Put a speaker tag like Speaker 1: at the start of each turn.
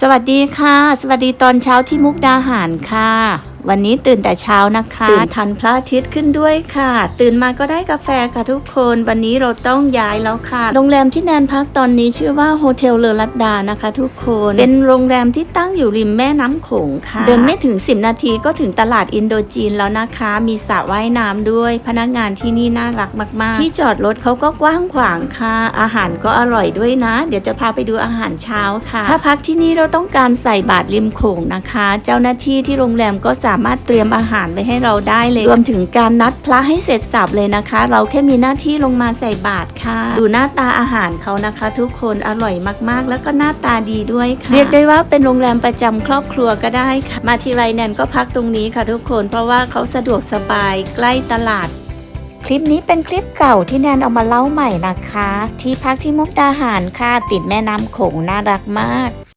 Speaker 1: สวัสดีค่ะ สวัสดีตอนเช้าที่มุกดาหารค่ะ วันนี้ตื่นแต่เช้านะคะตื่นทันพระอาทิตย์ขึ้นด้วยค่ะ ตื่นมาก็ได้กาแฟค่ะทุกคนวันนี้เราต้องย้ายแล้วค่ะ โรงแรมที่แนนพักตอนนี้ชื่อว่าโฮเทลเลอรัตดานะคะ ทุกคนเป็นโรงแรมที่ตั้งอยู่ริมแม่น้ำโขงค่ะ เดินไม่ถึง 10 นาทีก็ถึงตลาดอินโดจีนแล้วนะคะ มีสระว่ายน้ำด้วย พนักงานที่นี่น่ารักมาก ๆ ที่จอดรถเขาก็กว้างขวางค่ะ อาหารก็อร่อยด้วยนะ เดี๋ยวจะพาไปดูอาหารเช้าค่ะ ถ้าพักที่นี่เราต้องการใส่บาตรริมโขงนะคะ เจ้าหน้าที่ที่โรงแรมก็สามารถเตรียมอาหารไว้ให้เราได้เลย รวมถึงการนัดพระให้เสร็จสับเลยนะคะ เราแค่มีหน้าที่ลงมาใส่บาตรค่ะ ดูหน้าตาอาหารเขานะคะ ทุกคนอร่อยมากๆ แล้วก็หน้าตาดีด้วยค่ะ เรียกได้ว่าเป็นโรงแรมประจำครอบครัวก็ได้ค่ะ มาทีไรแนนก็พักตรงนี้ค่ะทุกคน เพราะว่าเขาสะดวกสบายใกล้ตลาดคลิปนี้เป็นคลิปเก่าที่แนนเอามาเล่าใหม่นะคะ ที่พักที่มุกดาหารค่ะติดแม่น้ำโขงน่ารักมาก